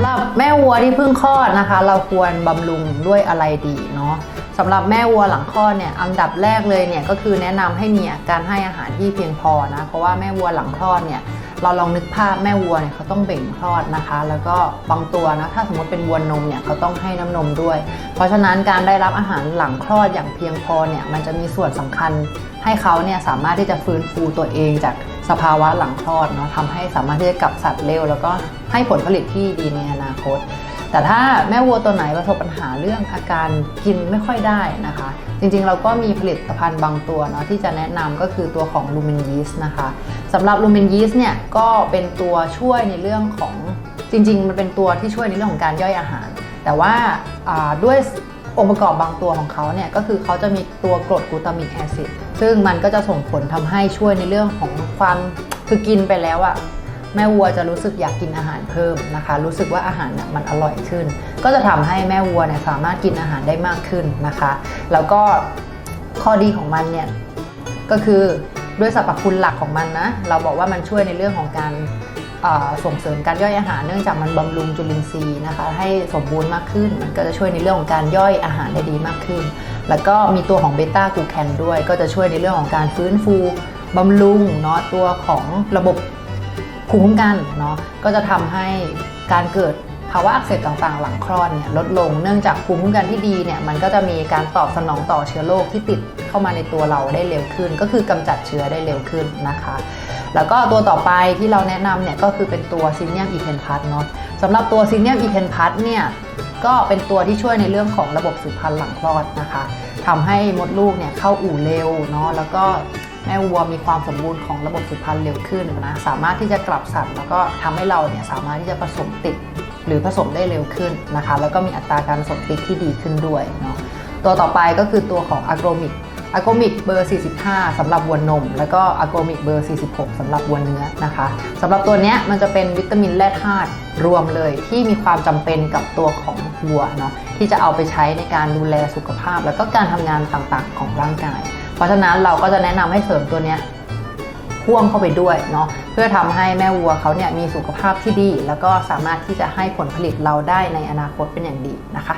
ำหรับแม่วัวที่เพิ่งคลอดนะคะ เราควรบำรุงด้วยอะไรดีเนาะสำหรับแม่วัวหลังคลอดเนี่ยอันดับแรกเลยเนี่ยก็คือแนะนำให้มีการให้อาหารที่เพียงพอนะเพราะว่าแม่วัวหลังคลอดเนี่ย เราลองนึกภาพแม่วัวเนี่ยเขาต้องเบ่งคลอดนะคะ แล้วก็บางตัวนะถ้าสมมติเป็นวัวนมเนี่ยเขาต้องให้น้ำนมด้วย เพราะฉะนั้นการได้รับอาหารหลังคลอดอย่างเพียงพอเนี่ยมันจะมีส่วนสำคัญ ให้เขาเนี่ยสามารถที่จะฟื้นฟูตัวเองจากสภาวะหลังคลอดเนาะทำให้สามารถที่จะกลับสัตว์เร็ว แล้วก็ให้ผลผลิตที่ดีในอนาคต แต่ถ้าแม่วัวตัวไหนประสบปัญหาเรื่องอาการกินไม่ค่อยได้นะคะ จริงๆเราก็มีผลิตภัณฑ์บางตัวเนาะที่จะแนะนำก็คือตัวของลูมินยีสนะคะสำหรับลูมินยีสเนี่ยก็เป็นตัวช่วยในเรื่องของจริง ๆ มันเป็นตัวที่ช่วยในเรื่องของการย่อยอาหาร แต่ว่าาด้วยองค์ประกอบบางตัวของเขาเนี่ยก็คือเขาจะมีตัวกรดกลูตามิกแอซิดซึ่งมันก็จะส่งผลทำให้ช่วยในเรื่องของความคือกินไปแล้วอะ แม่วัวจะรู้สึกอยากกินอาหารเพิ่มนะคะ รู้สึกว่าอาหารเนี่ยมันอร่อยขึ้น ก็จะทำให้แม่วัวเนี่ยสามารถกินอาหารได้มากขึ้นนะคะ แล้วก็ข้อดีของมันเนี่ยก็คือด้วยสรรพคุณหลักของมันนะเราบอกว่ามันช่วยในเรื่องของการส่งเสริมการย่อยอาหารเนื่องจากมันบำรุงจุลินทรีย์นะคะให้สมบูรณ์มากขึ้น มันก็จะช่วยในเรื่องของการย่อยอาหารได้ดีมากขึ้น แล้วก็มีตัวของเบต้ากูแคนด้วย ก็จะช่วยในเรื่องของการฟื้นฟูบำรุงเนาะตัวของระบบ ภูมิคุ้มกันเนาะก็จะทำให้การเกิดภาวะอักเสบต่างๆ หลังคลอดเนี่ยลดลงเนื่องจากภูมิคุ้มกันที่ดีเนี่ยมันก็จะมีการตอบสนองต่อเชื้อโรคที่ติดเข้ามาในตัวเราได้เร็วขึ้น ก็คือกำจัดเชื้อได้เร็วขึ้นนะคะ แล้วก็ตัวต่อไปที่เราแนะนำเนี่ยก็คือเป็นตัวซินเนียมอีเพนพัทเนาะสำหรับตัวซินเนียมอีเพนพัทเนี่ยก็เป็นตัวที่ช่วยในเรื่องของระบบสืบพันธุ์หลังคลอดนะคะทำให้มดลูกเนี่ยเข้าอู่เร็วเนาะแล้วก็ แม่วัวมีความสมบูรณ์ของระบบสืบพันธุ์เร็วขึ้นนะสามารถที่จะกลับสัตว์แล้วก็ทำให้เราเนี่ยสามารถที่จะผสมติดหรือผสมได้เร็วขึ้นนะคะ แล้วก็มีอัตราการผสมติดที่ดีขึ้นด้วยเนาะตัวต่อไปก็คือตัวของอะโกรมิกอะโกมิกเบอร์ 45สำหรับวัวนม แล้วก็อะโกมิกเบอร์ 46สำหรับวัวเนื้อนะคะสำหรับตัวเนี้ยมันจะเป็นวิตามินแร่ธาตุรวมเลยที่มีความจำเป็นกับตัวของวัวเนาะที่จะเอาไปใช้ในการดูแลสุขภาพ แล้วก็การทำงานต่างๆ ของร่างกาย เพราะฉะนั้นเราก็จะแนะนำให้เสริมตัวเนี้ยพ่วงเข้าไปด้วยเนาะเพื่อทำให้แม่วัวเขาเนี่ยมีสุขภาพที่ดี แล้วก็สามารถที่จะให้ผลผลิตเราได้ในอนาคตเป็นอย่างดีนะคะ